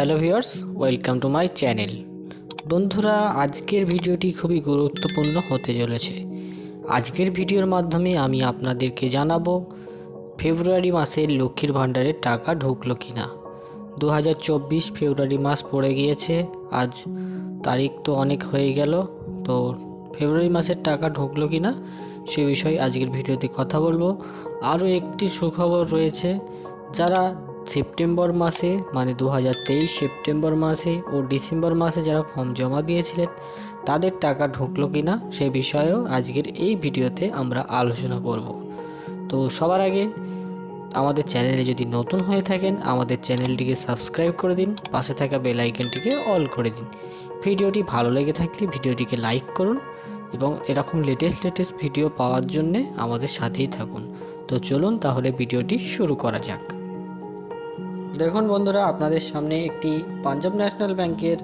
Hello viewers, welcome to my channel. বন্ধুরা, আজকের ভিডিওটি খুবই গুরুত্বপূর্ণ হতে চলেছে। আজকের ভিডিওর মাধ্যমে আমি আপনাদেরকে জানাব, ফেব্রুয়ারি মাসের লক্ষ্মীর ভাণ্ডারের টাকা ঢুকলো কি না দু হাজার চব্বিশ ফেব্রুয়ারি মাস পড়ে গিয়েছে, আজ তারিখ তো অনেক হয়ে গেল, তো ফেব্রুয়ারি মাসের টাকা ঢুকলো কি না সে বিষয়ে আজকের ভিডিওতে কথা বলব। আরও একটি সুখবর রয়েছে, যারা সেপ্টেম্বর মাসে মানে দু হাজার তেইশ সেপ্টেম্বর মাসে ও ডিসেম্বর মাসে যারা ফর্ম জমা দিয়েছিলেন, তাদের টাকা ঢুকলো কি না সে বিষয়েও আজকের এই ভিডিওতে আমরা আলোচনা করব। তো সবার আগে আমাদের চ্যানেলে যদি নতুন হয়ে থাকেন, আমাদের চ্যানেলটিকে সাবস্ক্রাইব করে দিন, পাশে থাকা বেল আইকনটিকে অল করে দিন। ভিডিওটি ভালো লেগে থাকলে ভিডিওটিকে লাইক করুন এবং এরকম লেটেস্ট লেটেস্ট ভিডিও পাওয়ার জন্যে আমাদের সাথেই থাকুন। তো চলুন তাহলে ভিডিওটি শুরু করা যাক। দেখুন বন্ধুরা, আপনাদের সামনে একটি পাঞ্জাব ন্যাশনাল ব্যাংকের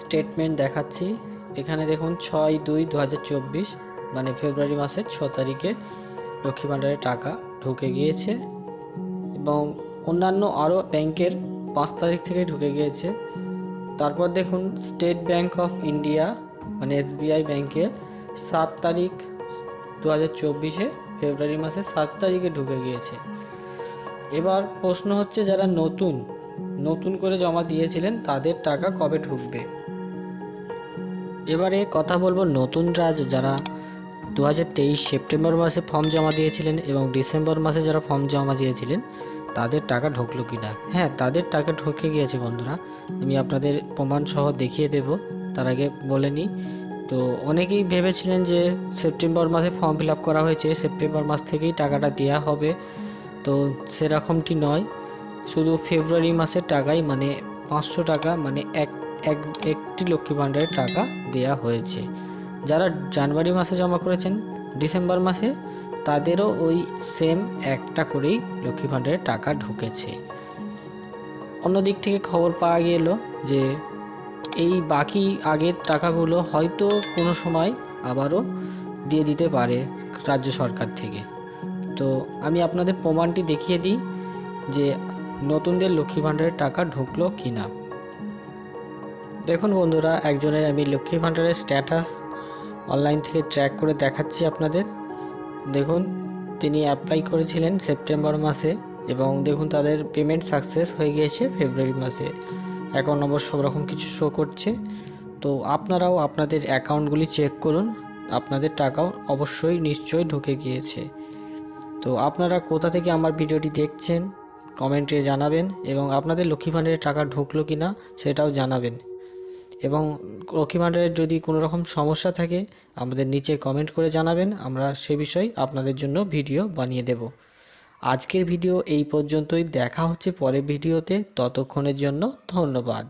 স্টেটমেন্ট দেখাচ্ছি। এখানে দেখুন, ছয় দুই দু মানে ফেব্রুয়ারি মাসের ছ তারিখে লক্ষ্মী ভাণ্ডারের টাকা ঢুকে গিয়েছে এবং অন্যান্য আরও ব্যাংকের পাঁচ তারিখ থেকে ঢুকে গিয়েছে। তারপর দেখুন, স্টেট ব্যাংক অফ ইন্ডিয়া মানে এসবিআই ব্যাংকের সাত তারিখ দু হাজার চব্বিশে ফেব্রুয়ারি মাসের সাত তারিখে ঢুকে গিয়েছে। এবার প্রশ্ন হচ্ছে, যারা নতুন নতুন করে জমা দিয়েছিলেন, তাদের টাকা কবে ঢুকবে? এবারে কথা বলব নতুনরা যারা দু হাজার তেইশ সেপ্টেম্বর মাসে ফর্ম জমা দিয়েছিলেন এবং ডিসেম্বর মাসে যারা ফর্ম জমা দিয়েছিলেন, তাদের টাকা ঢুকলো কি না হ্যাঁ তাদের টাকা ঢুকে গিয়েছে বন্ধুরা। আমি আপনাদের প্রমাণ সহ দেখিয়ে দেব, তার আগে বলে নিই। তো অনেকেই ভেবেছিলেন যে সেপ্টেম্বর মাসে ফর্ম ফিল করা হয়েছে, সেপ্টেম্বর মাস থেকেই টাকাটা দেওয়া হবে। তো সেরকমটি নয়। শুধু ফেব্রুয়ারি মাসের টাকাই মানে পাঁচশো টাকা মানে এক এক, একটি লক্ষ্মী ভাণ্ডারের টাকা দেয়া হয়েছে। যারা জানুয়ারি মাসে জমা করেছেন, ডিসেম্বর মাসে, তাদেরও ওই সেম একটা করেই লক্ষ্মী ভাণ্ডারের টাকা ঢুকেছে। অন্য দিক থেকে খবর পাওয়া গেল যে, এই বাকি আগের টাকাগুলো হয়তো কোনো সময় আবারও দিয়ে দিতে পারে রাজ্য সরকার থেকে। তো আমি আপনাদের প্রমাণটি দেখিয়ে দিই যে নতুনদের লক্ষ্মী ভাণ্ডারের টাকা ঢুকলো কি না দেখুন বন্ধুরা, একজনের আমি লক্ষ্মী ভাণ্ডারের স্ট্যাটাস অনলাইন থেকে ট্র্যাক করে দেখাচ্ছি আপনাদের। দেখুন, তিনি অ্যাপ্লাই করেছিলেন সেপ্টেম্বর মাসে এবং দেখুন তাদের পেমেন্ট সাকসেস হয়ে গিয়েছে ফেব্রুয়ারি মাসে। অ্যাকাউন্ট নম্বর সব রকম কিছু শো করছে। তো আপনারাও আপনাদের অ্যাকাউন্টগুলি চেক করুন। আপনাদের টাকাও অবশ্যই নিশ্চয়ই ঢুকে গিয়েছে। তো আপনারা কোথা থেকে আমার ভিডিওটি দেখছেন, কমেন্টে জানাবেন এবং আপনাদের লক্ষ্মী ভাণ্ডারের টাকা ঢুকলো কি না সেটাও জানাবেন। এবং লক্ষ্মী ভাণ্ডারের যদি কোনো রকম সমস্যা থাকে, আমাদের নিচে কমেন্ট করে জানাবেন, আমরা সে বিষয়ে আপনাদের জন্য ভিডিও বানিয়ে দেব। আজকের ভিডিও এই পর্যন্তই, দেখা হচ্ছে পরের ভিডিওতে, ততক্ষণের জন্য ধন্যবাদ।